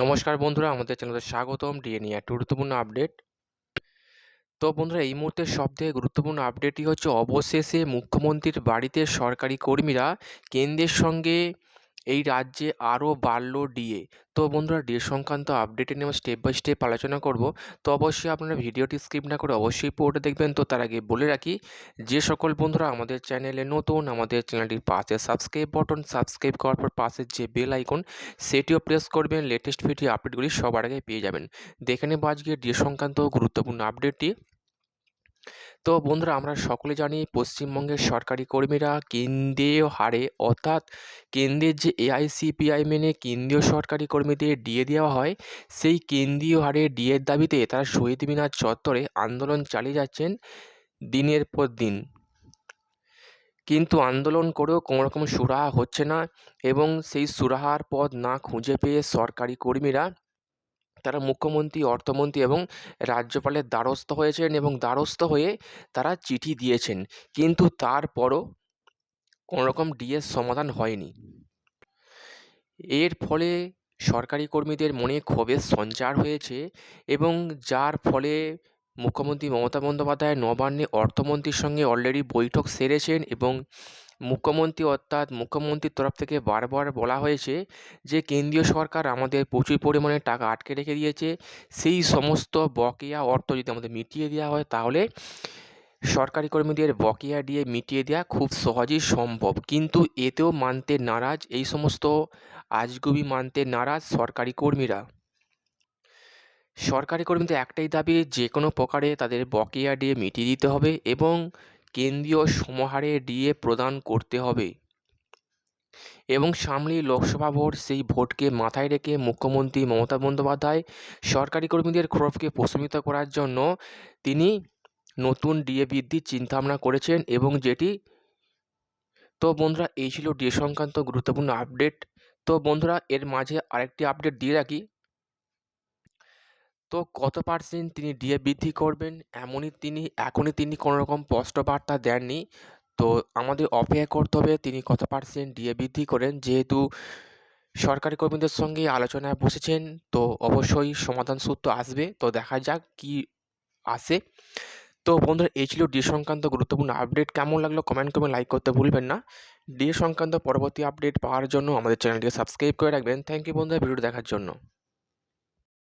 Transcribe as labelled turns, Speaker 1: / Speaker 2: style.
Speaker 1: নমস্কার বন্ধুরা, আমাদের চ্যানেলে স্বাগতম ডিএ নিয়ে একটা গুরুত্বপূর্ণ আপডেট। তো বন্ধুরা, এই মুহূর্তে সবথেকে গুরুত্বপূর্ণ আপডেটটি হচ্ছে, অবশেষে মুখ্যমন্ত্রীর বাড়িতে সরকারি কর্মীরা কেন্দ্রের সঙ্গে এই রাজ্যে আরও বাড়ল ডিএ। তো বন্ধুরা, ডিএ সংক্রান্ত আপডেটে নিয়ে আমরা স্টেপ বাই স্টেপ আলোচনা করব। তো অবশ্যই আপনারা ভিডিওটি স্কিপ না করে অবশ্যই পুরোটা দেখবেন। তো তার আগে বলে রাখি, যে সকল বন্ধুরা আমাদের চ্যানেলে নতুন, আমাদের চ্যানেলটির পাশে সাবস্ক্রাইব বটন সাবস্ক্রাইব করার পর পাশের যে বেল আইকন সেটিও প্রেস করবেন। লেটেস্ট ভিডিও আপডেটগুলি সবার আগে পেয়ে যাবেন। দেখে নেব আজকে ডিএ সংক্রান্ত গুরুত্বপূর্ণ আপডেটটি তো বন্ধুরা, আমরা সকলে জানি পশ্চিমবঙ্গের সরকারি কর্মীরা কেন্দ্রীয় হারে, অর্থাৎ কেন্দ্রের যে এআইসিপিআই মেনে কেন্দ্রীয় সরকারি কর্মীদের ডিএ দেওয়া হয়, সেই কেন্দ্রীয় হারে ডিএর দাবিতে তারা শহীদ মিনার চত্বরে আন্দোলন চালিয়ে যাচ্ছেন দিনের পর দিন। কিন্তু আন্দোলন করেও কোনো রকম সুরাহা হচ্ছে না এবং সেই সুরাহার পথ না খুঁজে পেয়ে সরকারি কর্মীরা তারা মুখ্যমন্ত্রী, অর্থমন্ত্রী এবং রাজ্যপালের দ্বারস্থ হয়েছেন এবং দ্বারস্থ হয়ে তারা চিঠি দিয়েছেন। কিন্তু তারপরও কোনো রকম ডিএর সমাধান হয়নি। এর ফলে সরকারি কর্মীদের মনে ক্ষোভের সঞ্চার হয়েছে এবং যার ফলে মুখ্যমন্ত্রী মমতা বন্দ্যোপাধ্যায় নবান্নে অর্থমন্ত্রীর সঙ্গে অলরেডি বৈঠক সেরেছেন এবং মুখ্যমন্ত্রী অর্থাৎ মুখ্যমন্ত্রীর তরফ থেকে বারবার বলা হয়েছে যে কেন্দ্রীয় সরকার আমাদের প্রচুর পরিমাণে টাকা আটকে রেখে দিয়েছে। সেই সমস্ত বকেয়া অর্থ যদি আমাদের মিটিয়ে দেওয়া হয়, তাহলে সরকারি কর্মীদের বকেয়া দিয়ে মিটিয়ে দেওয়া খুব সহজেই সম্ভব। কিন্তু এতেও মানতে নারাজ এই সমস্ত আজগুবি মানতে নারাজ সরকারি কর্মীরা। সরকারি কর্মীদের একটাই দাবি, যে কোনো প্রকারে তাদের বকেয়া দিয়ে মিটিয়ে দিতে হবে এবং কেন্দ্রীয় সমাহারে ডিএ প্রদান করতে হবে। এবং সামনেই লোকসভা ভোট, সেই ভোটকে মাথায় রেখে মুখ্যমন্ত্রী মমতা বন্দ্যোপাধ্যায় সরকারি কর্মীদের ক্ষোভকে প্রশমিত করার জন্য তিনি নতুন ডিএ বৃদ্ধির চিন্তাভাবনা করেছেন এবং যেটি তো বন্ধুরা, এই ছিল ডিএ সংক্রান্ত গুরুত্বপূর্ণ আপডেট। তো বন্ধুরা, এর মাঝে আরেকটি আপডেট দিয়ে রাখি। তো কত পার্সেন্ট তিনি ডিএ বৃদ্ধি করবেন? এমনই তিনি, এখনই তিনি কোনো রকম স্পষ্ট বার্তা দেননি। তো আমাদের অপেক্ষা করতে হবে তিনি কত পার্সেন্ট ডিএ বৃদ্ধি করেন? যেহেতু সরকারি কর্মীদের সঙ্গে আলোচনায় বসেছেন, তো অবশ্যই সমাধান সূত্র আসবে। তো দেখা যাক কি আসে। তো বন্ধুরা, এই ছিল ডি সংক্রান্ত গুরুত্বপূর্ণ আপডেট। কেমন লাগল কমেন্ট করে লাইক করতে ভুলবেন না। ডি সংক্রান্ত পরবর্তী আপডেট পাওয়ার জন্য আমাদের চ্যানেলটিকে সাবস্ক্রাইব করে রাখবেন। থ্যাংক ইউ বন্ধুরা ভিডিও দেখার জন্য।